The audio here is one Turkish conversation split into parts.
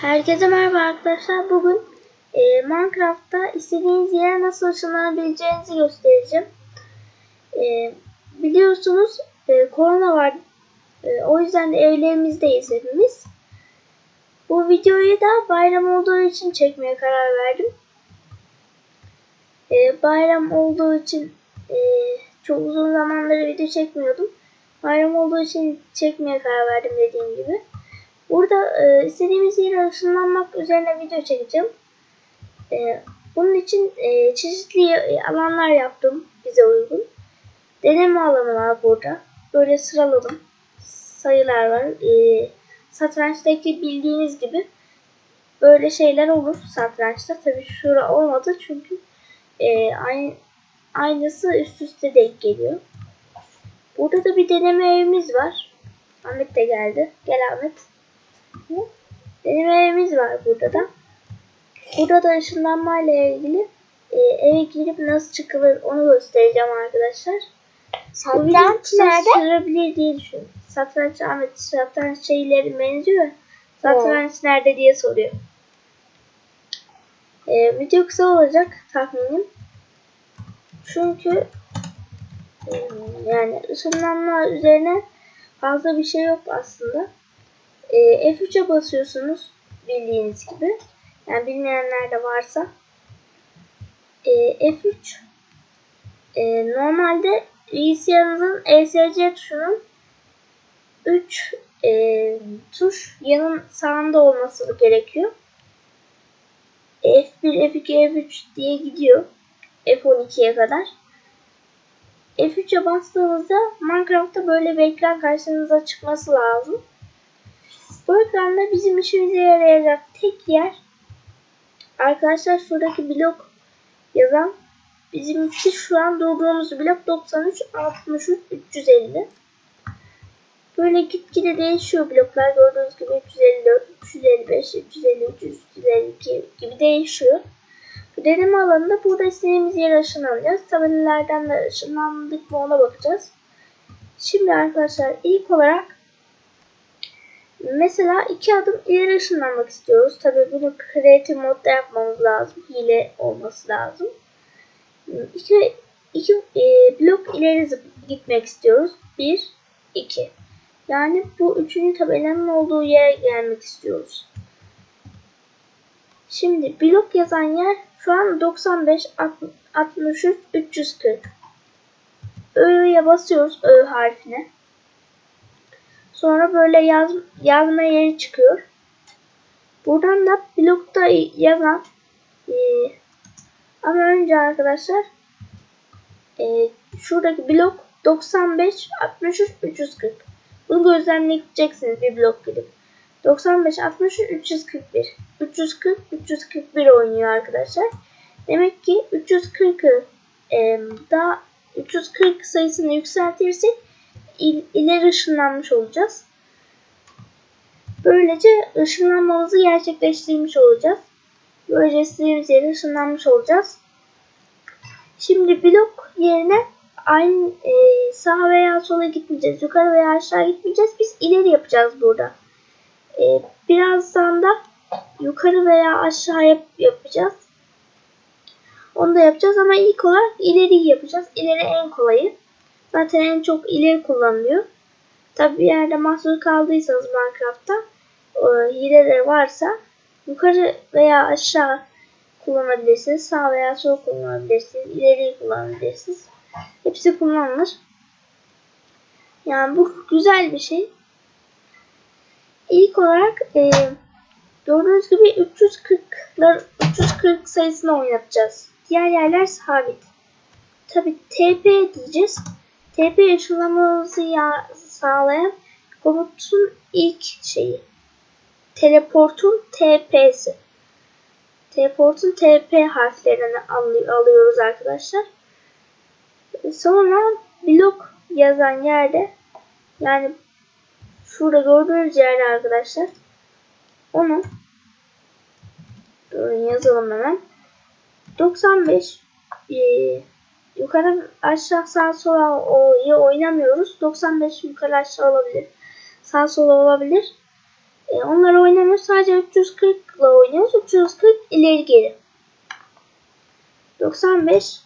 Herkese merhaba arkadaşlar. Bugün e, Minecraft'ta istediğiniz yere nasıl ışınlanabileceğinizi göstereceğim. E, biliyorsunuz e, korona var. E, o yüzden de evlerimizdeyiz hepimiz. Bu videoyu da bayram olduğu için çekmeye karar verdim. E, bayram olduğu için e, çok uzun zamanları video çekmiyordum. Bayram olduğu için çekmeye karar verdim dediğim gibi. Burada e, istediğimiz yere ışınlanmak üzerine video çekeceğim. E, bunun için e, çeşitli alanlar yaptım bize uygun. Deneme alanı var burada. Böyle sıraladım. Sayılar var. E, satrançtaki bildiğiniz gibi böyle şeyler olur satrançta. Tabi şura olmadı çünkü e, aynı, aynısı üst üste denk geliyor. Burada da bir deneme evimiz var. Ahmet de geldi. Gel Ahmet. Benim evimiz var burada da. Burada da ışınlanma ile ilgili e, eve girip nasıl çıkılır onu göstereceğim arkadaşlar. Satranç nerede? sürebilir diye düşünüyorum. Satranç Ahmet satranç şeyleri benziyor. Satranç nerede diye soruyor. E, video kısa olacak tahminim. Çünkü e, yani ışınlanma üzerine fazla bir şey yok aslında. E, F3'e basıyorsunuz bildiğiniz gibi. Yani bilmeyenler de varsa. E, F3 e, normalde bilgisayarınızın ESC tuşunun 3 e, tuş yanın sağında olması gerekiyor. F1, F2, F3 diye gidiyor. F12'ye kadar. F3'e bastığınızda Minecraft'ta böyle bir ekran karşınıza çıkması lazım. Bu ekranda bizim işimize yarayacak tek yer arkadaşlar şuradaki blok yazan bizimki şu an durduğumuz blok 93 63 350 böyle gitgide değişiyor bloklar gördüğünüz gibi 354 355 353 352 gibi değişiyor. Deneme alanında burada istediğimiz yere ışınlanacağız. Tabelalardan da ışınlandık mı ona bakacağız. Şimdi arkadaşlar ilk olarak Mesela iki adım ileri ışınlanmak istiyoruz. Tabii bunu creative modda yapmamız lazım. Hile olması lazım. İki, iki e, blok ileri gitmek istiyoruz. Bir, iki. Yani bu üçüncü tabelanın olduğu yere gelmek istiyoruz. Şimdi blok yazan yer şu an 95, 63, 340. Ö'ye basıyoruz Ö harfine. Sonra böyle yaz, yazma yeri çıkıyor. Buradan da blokta yazan e, ama önce arkadaşlar e, şuradaki blok 95 63 340. Bunu gözlemleyeceksiniz bir blok gidip. 95 63 341. 340 341 oynuyor arkadaşlar. Demek ki 340'ı e, daha 340 sayısını yükseltirsek il, ileri ışınlanmış olacağız. Böylece ışınlanmamızı gerçekleştirmiş olacağız. Böylece istediğimiz yere ışınlanmış olacağız. Şimdi blok yerine aynı e, sağa veya sola gitmeyeceğiz. Yukarı veya aşağı gitmeyeceğiz. Biz ileri yapacağız burada. E, birazdan da yukarı veya aşağı yap, yapacağız. Onu da yapacağız ama ilk olarak ileri yapacağız. İleri en kolayı. Zaten en çok ileri kullanılıyor. Tabi bir yerde mahsur kaldıysanız Minecraft'ta e, hileleri varsa yukarı veya aşağı kullanabilirsiniz. Sağ veya sol kullanabilirsiniz. İleri kullanabilirsiniz. Hepsi kullanılır. Yani bu güzel bir şey. İlk olarak e, gördüğünüz gibi 340'lar 340 sayısını oynatacağız. Diğer yerler sabit. Tabi TP diyeceğiz. TP ışınlamamızı sağlayan komutun ilk şeyi. Teleportun TP'si. Teleportun TP harflerini alıyoruz arkadaşlar. Sonra blok yazan yerde yani şurada gördüğünüz yerde arkadaşlar onu durun yazalım hemen 95 e, yukarı aşağı sağ sola oynamıyoruz. 95 yukarı aşağı olabilir. Sağ sola olabilir. E, onları oynamıyoruz. Sadece 340 ile oynuyoruz. 340 ileri geri. 95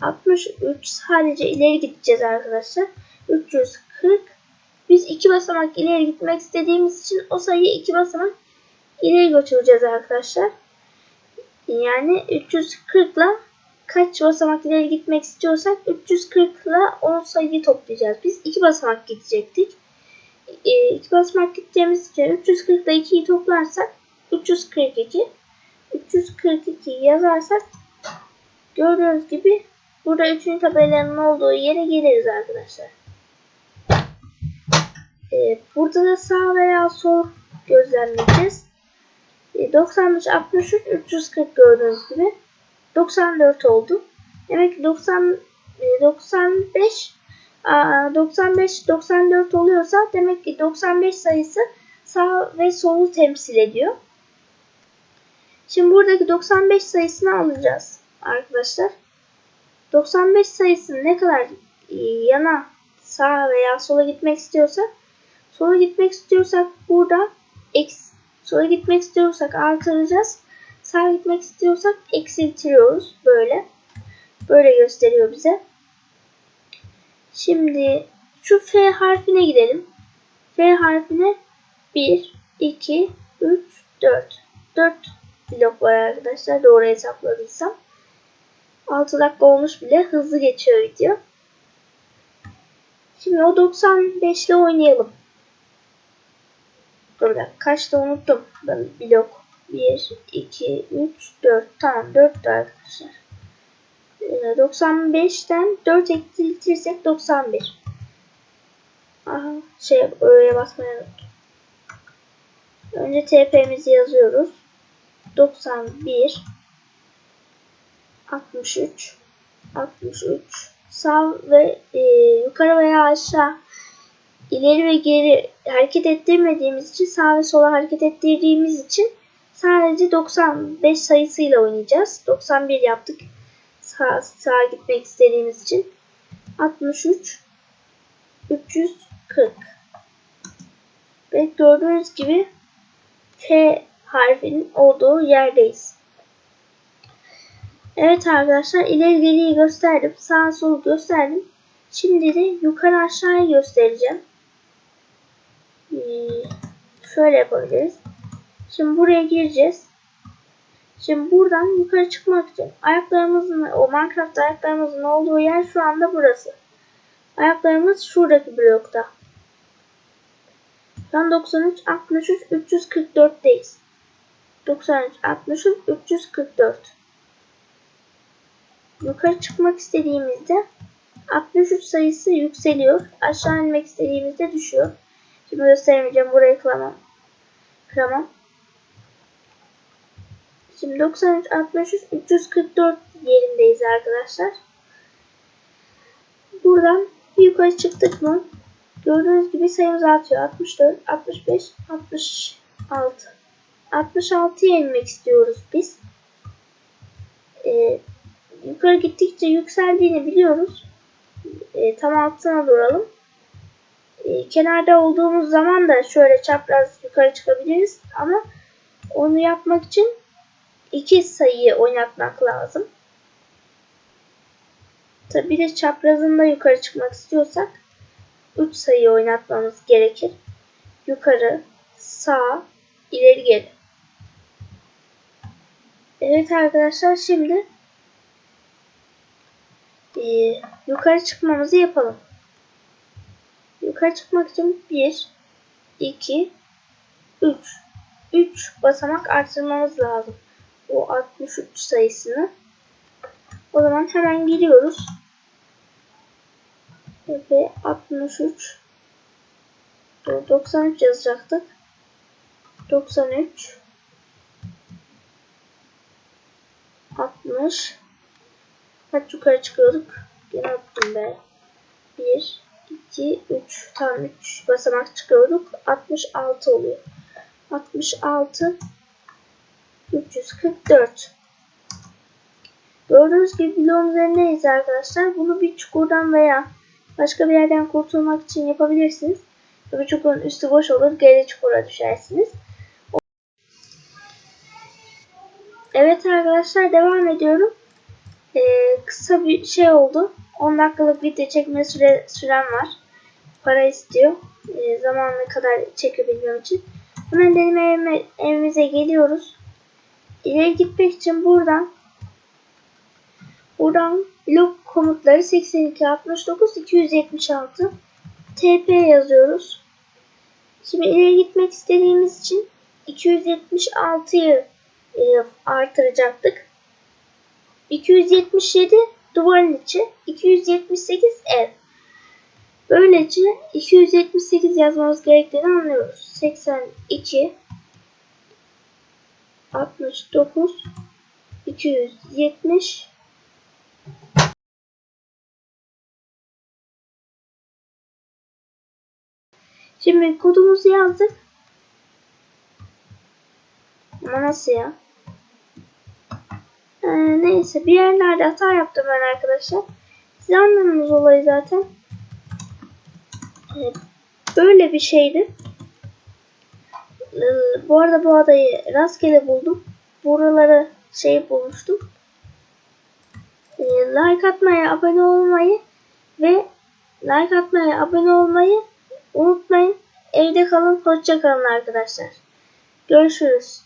63 sadece ileri gideceğiz arkadaşlar. 340 biz iki basamak ileri gitmek istediğimiz için o sayıyı iki basamak ileri götüreceğiz arkadaşlar. Yani 340 ile kaç basamak ileri gitmek istiyorsak 340 ile o sayıyı toplayacağız. Biz iki basamak gidecektik. E, iki basamak gideceğimiz için 340 ile 2'yi toplarsak 342. 342 yazarsak gördüğünüz gibi burada 3. tabelanın olduğu yere geliriz arkadaşlar. E, burada da sağ veya sol gözlemleyeceğiz. E, 93, 63, 340 gördüğünüz gibi 94 oldu. Demek ki 90, e, 95 95 94 oluyorsa demek ki 95 sayısı sağ ve solu temsil ediyor. Şimdi buradaki 95 sayısını alacağız arkadaşlar. 95 sayısını ne kadar e, yana sağa veya sola gitmek istiyorsak sola gitmek istiyorsak burada x sola gitmek istiyorsak artıracağız. Sağa gitmek istiyorsak eksiltiyoruz böyle. Böyle gösteriyor bize. Şimdi şu F harfine gidelim. F harfine 1, 2, 3, 4. 4 blok var arkadaşlar doğru hesapladıysam. 6 dakika olmuş bile hızlı geçiyor video. Şimdi o 95 ile oynayalım. Dur bir dakika kaçta unuttum. Ben blok 1, 2, 3, 4. Tamam 4 arkadaşlar. 95'ten 4 eksiltirsek 91. Aha, şey öyle unuttum. Önce TP'mizi yazıyoruz. 91 63 63 sağ ve e, yukarı veya aşağı ileri ve geri hareket ettirmediğimiz için sağ ve sola hareket ettirdiğimiz için sadece 95 sayısıyla oynayacağız. 91 yaptık sağa, sağa gitmek istediğimiz için 63 340 ve gördüğünüz gibi T harfinin olduğu yerdeyiz. Evet arkadaşlar ileri geriyi gösterdim. Sağ sol gösterdim. Şimdi de yukarı aşağıya göstereceğim. Ee, şöyle yapabiliriz. Şimdi buraya gireceğiz. Şimdi buradan yukarı çıkmak için ayaklarımızın o Minecraft ayaklarımızın olduğu yer şu anda burası. Ayaklarımız şuradaki blokta. Şu an 93, 63, 344'teyiz. 93, 63, 344. Yukarı çıkmak istediğimizde 63 sayısı yükseliyor. Aşağı inmek istediğimizde düşüyor. Şimdi gösteremeyeceğim. Burayı kıramam. Kıramam. Şimdi 93, 63, 344 yerindeyiz arkadaşlar. Buradan yukarı çıktık mı gördüğünüz gibi sayımız artıyor. 64, 65, 66. 66'ya inmek istiyoruz biz. Ee, yukarı gittikçe yükseldiğini biliyoruz. Ee, tam altına duralım. Ee, kenarda olduğumuz zaman da şöyle çapraz yukarı çıkabiliriz. Ama onu yapmak için iki sayıyı oynatmak lazım. Tabi de çaprazında yukarı çıkmak istiyorsak 3 sayı oynatmamız gerekir. Yukarı, sağ, ileri geri. Evet arkadaşlar şimdi e, yukarı çıkmamızı yapalım. Yukarı çıkmak için 1, 2, 3. 3 basamak artırmamız lazım. O 63 sayısını. O zaman hemen giriyoruz. Ve 63 93 yazacaktık. 93 60 Kaç yukarı çıkıyorduk? Yine attım be. 1 2 3 tam 3 basamak çıkıyorduk. 66 oluyor. 66 344 Gördüğünüz gibi bloğun üzerindeyiz arkadaşlar. Bunu bir çukurdan veya başka bir yerden kurtulmak için yapabilirsiniz. Tabii çukurun üstü boş olur. Geri çukura düşersiniz. Evet arkadaşlar devam ediyorum. Ee, kısa bir şey oldu. 10 dakikalık video çekme süre, sürem var. Para istiyor. Ee, zamanına kadar çekebilmem için. Hemen benim evime, evimize geliyoruz. İleri gitmek için buradan buradan log komutları 82 69 276 TP yazıyoruz. Şimdi ileri gitmek istediğimiz için 276'yı e, artıracaktık. 277 duvarın içi, 278 ev. Böylece 278 yazmamız gerektiğini anlıyoruz. 82 69 270 Şimdi kodumuzu yazdık. Ama nasıl ya? Ee, neyse bir yerlerde hata yaptım ben arkadaşlar. Siz anladınız olayı zaten. Ee, böyle bir şeydi. Ee, bu arada bu adayı rastgele buldum. Buraları şey bulmuştum. Ee, like atmayı, abone olmayı ve like atmayı, abone olmayı unutmayın. Evde kalın, hoşça kalın arkadaşlar. Görüşürüz.